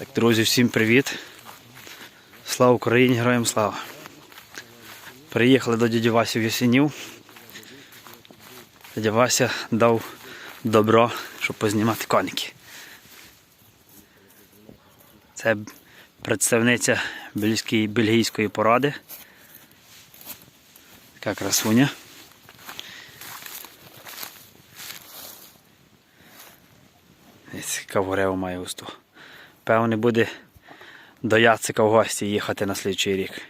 Так, друзі, всім привіт. Слава Україні, героям слава. Приїхали до дяді Васі в Ясенів. Дядя Вася дав добро, щоб познімати коніки. Це представниця бельгійської породи. Така красуня. Ось Каворева має густу. Певне буде до Яцика в гості їхати на слідчий рік.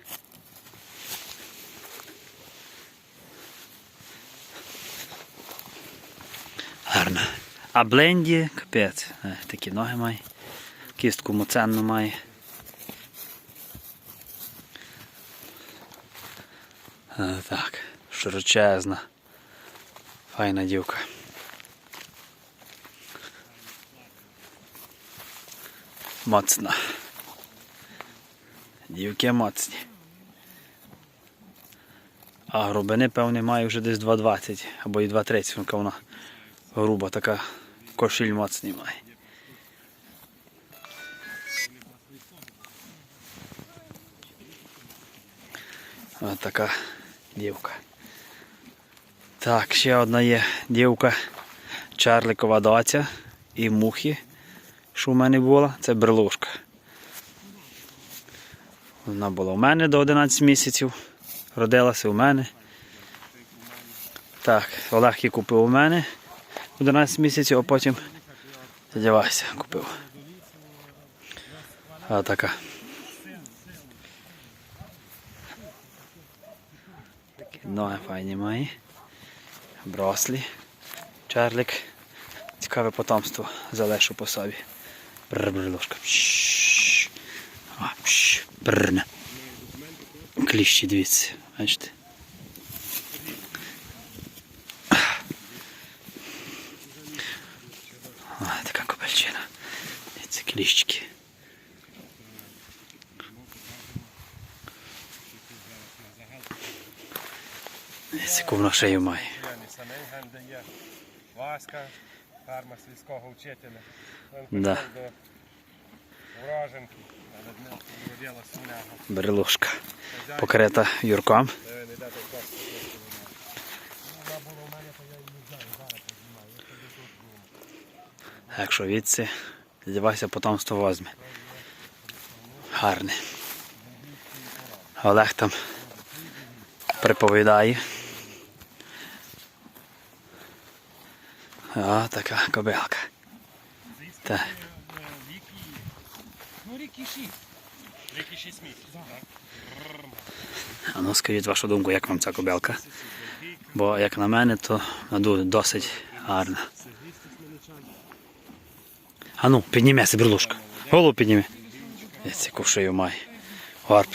Гарно. А бленді, капець, Е, такі ноги має. Кістку моценну має. Е, Так, широчезна. Файна дівка. Моцна. Дівки моцні. А грубини, певне, має вже десь 2,20 або і 2,30, яка вона груба, така кошіль моцний має. Ось така дівка. Так, ще одна є дівка Чарликова доця і мухи що в мене була, це берлушка. Вона була у мене до 11 місяців, родилася у мене. Так, Олег її купив у мене 11 місяців, а потім дядя купив. А така. Такі ноги файні має. Брослі. Чарлик. Цікаве потомство залишу по собі. Ложка. Пшш. А, пш, бррр. Кліщі, дивіться, бачите. О, така копельчина. Дивіться, кліщики. Дивіться, яку вона шею має. Яні ферма сільського вчителя. Він Да. до Враженки, але не родилася у Покрита юрком. Якщо відси, дівайся потомство возьме. Гарне. Олег там приповідає. О, така кобилка. Так. Ну, ріки шість. Ріки шість місяців? А ну скажіть вашу думку, як вам ця кобилка? Бо як на мене, то досить гарна. А ну, піднімайся, берлушка. Голову підніми. Ось яку шию має. Гарп.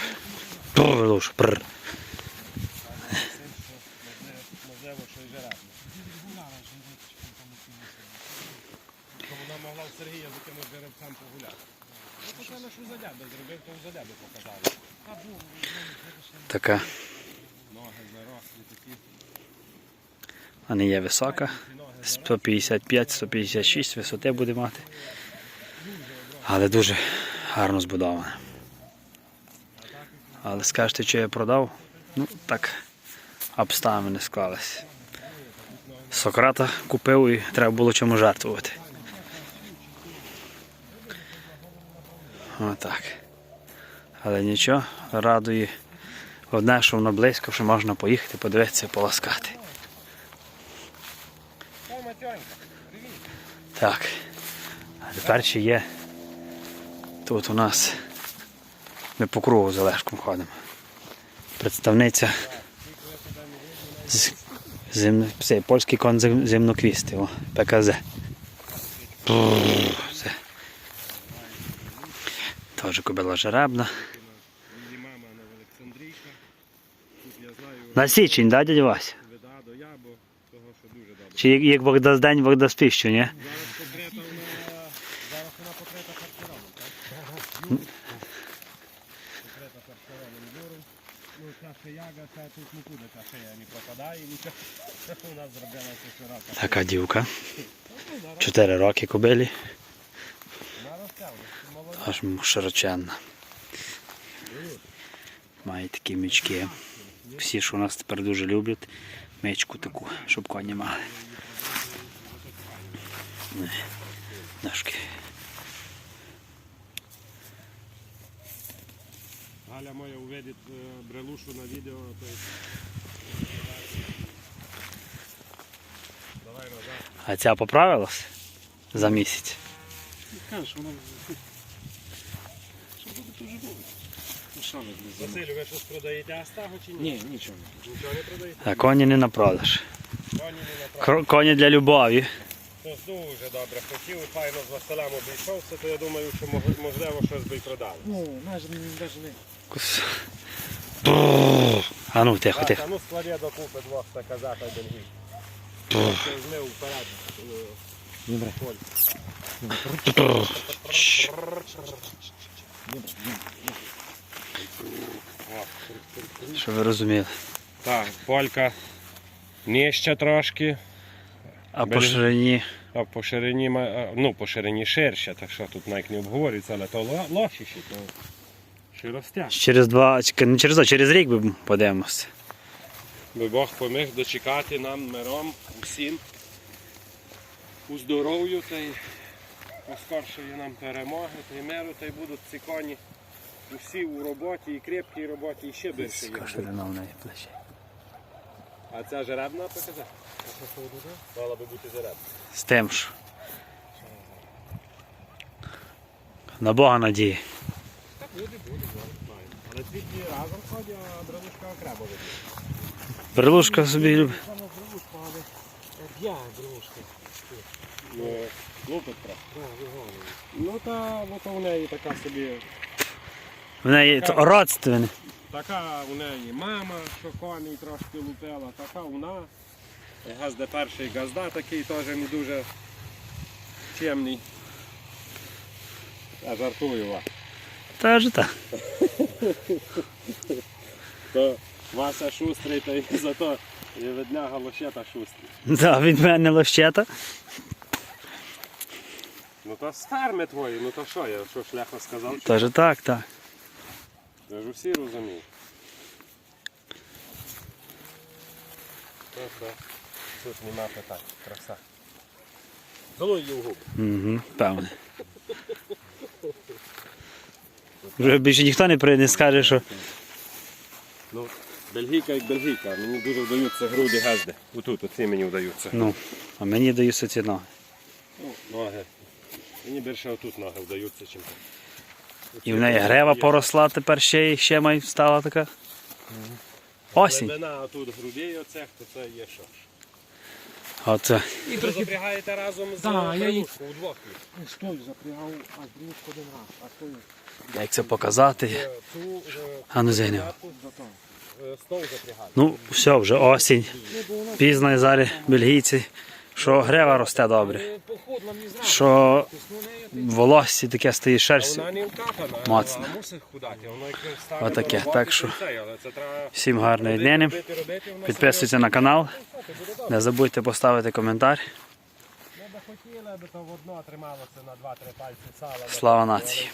Берлушка, бррр. Можливо, що і жеребна. То вона могла в Сергія з якимось жеребцем погуляти. Ну, напевно, що задяби зробив, то в задяби показали. Така. Ноги зарослі такі. Вона не є висока. 155-156 висоти буде мати. Але дуже гарно збудована. Але скажете, що я продав? Ну так, обставини склались. Сократа купив і треба було чому жертвувати. Отак. Але нічого, радує одне, що воно близько, що можна поїхати, подивитися, поласкати. Так. А тепер ще є. Тут у нас ми по кругу з Олешком ходимо. Представниця з, зим, польський кон зим- ПКЗ. Теж кобила жеребна. На січень, да, дядя Вася? Чи як, як Бог дасть день, Бог піщу, ні? Така дівка. Чотири роки кобилі. Аж широченна. Має такі мічки. Всі, що у нас тепер дуже люблять, мечку таку, щоб коні мали. Ножки. Галя моя увидить е, брелушу на відео. А ця поправилась за місяць. Кажеш, воно. Що буде, то вже буде. Що ви не замовили? Василю, ви щось продаєте Астагу чи ні? Ні, нічого. Нічого не продаєте? А коні не на продаж. Коні не направо. Кр- Коні для любові. Хтось дуже добре хотів, файно з Василем обійшовся, то я думаю, що мог- можливо щось би й продали. Ну, навіть не навіть не. Кус- Бррр. А ну, тихо, тихо. а ну складе докупи двох та казаха Бельгій. Бррр. Це змив вперед. е, Добре. Чш. Добре, Що ви розуміли? Так, полька нижча трошки, А по ширині а по ширині, ну, по ширині ширша, так що тут навіть не обговорюється, але то ло- лошіші, то широстя. через два, не через два, через рік би подивимося. Би Бог поміг дочекати нам миром усім у здоров'ю та й поскоршує нам перемоги та й миру, та й будуть ці коні усі у роботі, і крепкій роботі, і ще більше. Ширина в неї плече. А ця жеребна показати? Мала би бути жеребна. З тим ж. На Бога надії. Так буде, буде, знаю. Але дві разом ходять, а бронушка окремо буде. Брелушка собі любить. Я брелушка. Ну, лупить трохи. Ну та от у неї така собі. В неї то родственне. Така у неї мама, що коней трошки лупила, така вона. Газда перший газда такий теж не дуже чемний. Я жартую вас. Та ж так. То Вася шустрий, та й зато і видняга лощета шустрий. Да, від мене лощета. Ну то старми твої, ну то що, я що шляхо сказав? Та ж так, так. Ви ж усі розуміють. Тут нема питань. Краса. Долой її в губи. Угу, певне. Вже більше ніхто не прийде, не скаже, що Ну, бельгійка як бельгійка, мені дуже вдаються груди газди. Отут, оці мені вдаються. ну, а мені даються ці ноги. Ну, ноги. Мені більше отут ноги вдаються, чим тут. І в неї грева поросла, тепер ще і ще май стала така. Осінь. Глибина тут грудей оцех, то це є що. ж. Оце. І ви запрягаєте разом з удвох. їх. Не стою, запрягав, а брелушку один раз, а стою Як це показати? Е, е, А ну зайняв. е, стол запрягати. Ну, все, вже осінь. Пізно зараз бельгійці, що грева росте добре. Що волосся таке стає А шерстю. Вона не вкапана, Моцно. вона мусить худати. Воно як ставить Отаке, так що Всім гарної воно Підписуйтесь на канал. Не забудьте поставити коментар. Ми би то в одно трималося на 2-3 пальці сала. Слава нації.